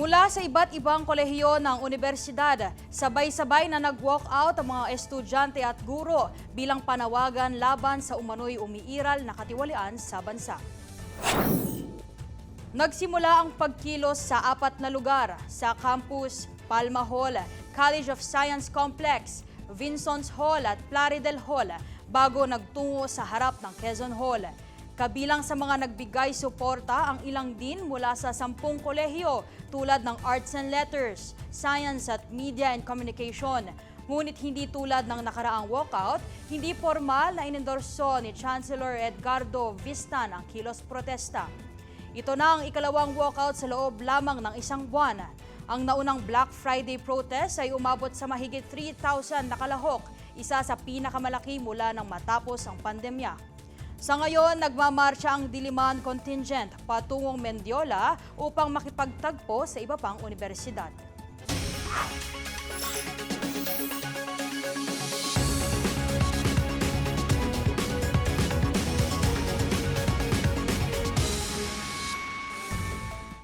Mula sa iba't ibang kolehiyo ng universidad, sabay-sabay na nag-walk out ang mga estudyante at guro bilang panawagan laban sa umano'y umiiral na katiwalian sa bansa. Nagsimula ang pagkilos sa apat na lugar sa campus Palma Hall, College of Science Complex, Vinson's Hall at Plaridel Hall bago nagtungo sa harap ng Quezon Hall. Kabilang sa mga nagbigay suporta ang ilang din mula sa sampung kolehiyo tulad ng Arts and Letters, Science at Media and Communication. Ngunit hindi tulad ng nakaraang walkout, hindi formal na inendorso ni Chancellor Edgardo Vistan ang kilos protesta. Ito na ang ikalawang walkout sa loob lamang ng isang buwan. Ang naunang Black Friday protest ay umabot sa mahigit 3,000 na kalahok, isa sa pinakamalaki mula nang matapos ang pandemya. Sa ngayon, nagmamarcha ang Diliman contingent patungong Mendiola upang makipagtagpo sa iba pang universidad.